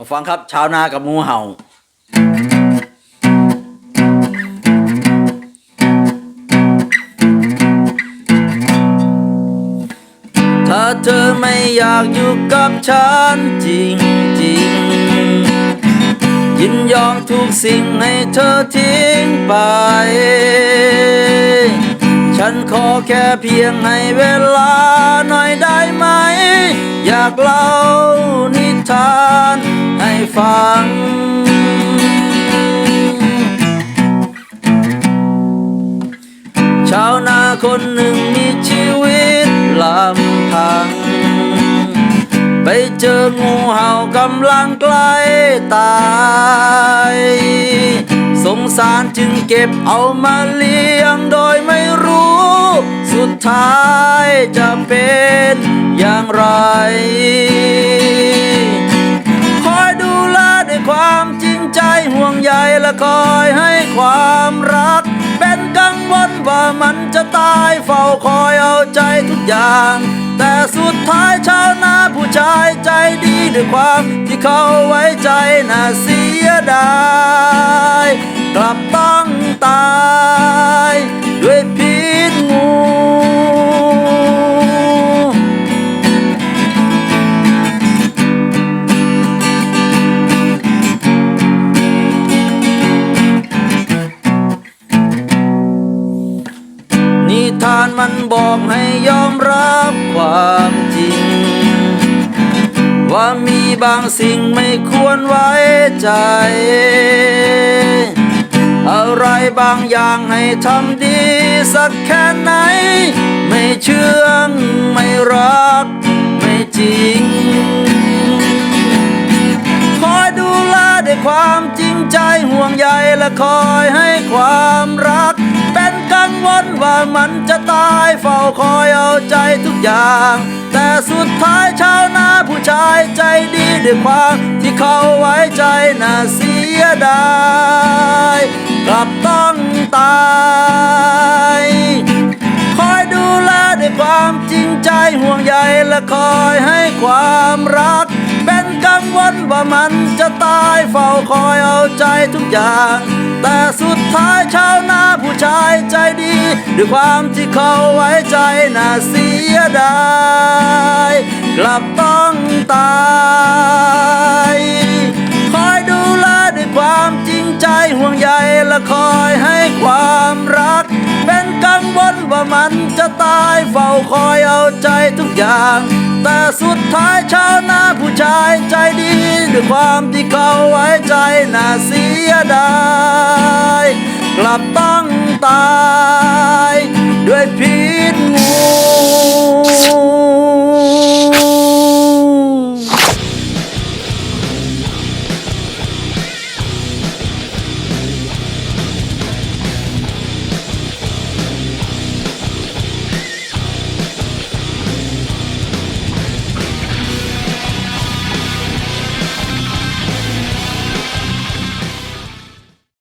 มาฟังครับ ชาวนากับงูเห่า ถ้าเธอไม่อยากอยู่กับฉันจริงจริงยินยอมทุกสิ่งให้เธอทิ้งไป ฉันขอแค่เพียงให้เวลาหน่อยได้ ฟัง ชาวนาคนหนึ่งมีชีวิตลำพัง ไปเจองูเห่ากำลังใกล้ตายสงสารจึงเก็บเอามาเลี้ยงโดยไม่รู้ สุดท้ายจะเป็นอย่างไร และคอยให้ความรัก เป็นกังวลว่ามันจะตายเฝ้าคอยเอาใจทุกอย่าง แต่สุดท้ายชาวนาผู้ชายใจดีด้วยความที่เขาไว้ใจน่าเสียดาย กลับต้องตายด้วย มันบอกให้ยอมรับความจริง ว่ามีบางสิ่งไม่ควรไว้ใจ อะไรบางอย่างให้ทำดีสักแค่ไหน ไม่เชื่องไม่รัก ไม่จริง คอยดูแลด้วยความจริงใจห่วงใยและคอยให้ความรัก เป็นกังวลว่ามันจะตายเฝ้าคอยเอาใจทุกอย่าง แต่สุดท้ายชาวนาผู้ชายใจดีด้วยความที่เขาไว้ใจน่าเสียดายกลับต้องตายคอยดูแลด้วยความจริงใจห่วงใยและคอยให้ความรัก เป็นกังวลว่ามันจะตายเฝ้าคอยเอาใจทุกอย่าง แต่สุดท้ายชาวนาผู้ชายใจดี ด้วยความที่เขาไว้ใจน่าเสียดายกลับต้องตายคอยดูแลด้วยความจริงใจห่วงใยและคอย ว่ามันจะตายเฝ้าคอยเอาใจทุกอย่าง แต่สุดท้ายชาวนาผู้ชายใจดีด้วยความที่เขาไว้ใจน่าเสียดายกลับต้องตาย